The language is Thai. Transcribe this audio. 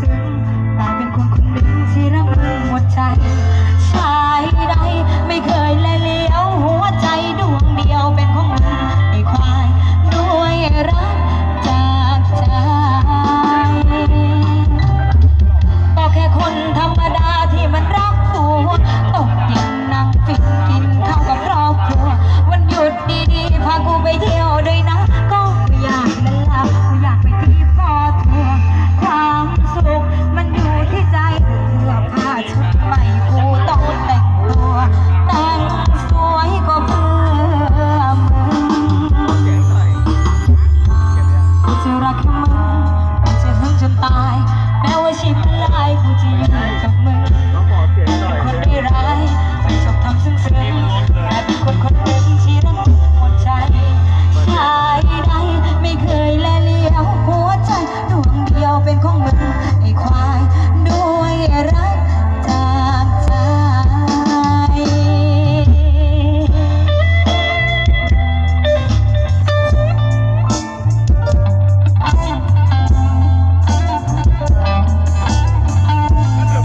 ซึ้งแต่เป็นคนคนหนึ่งที่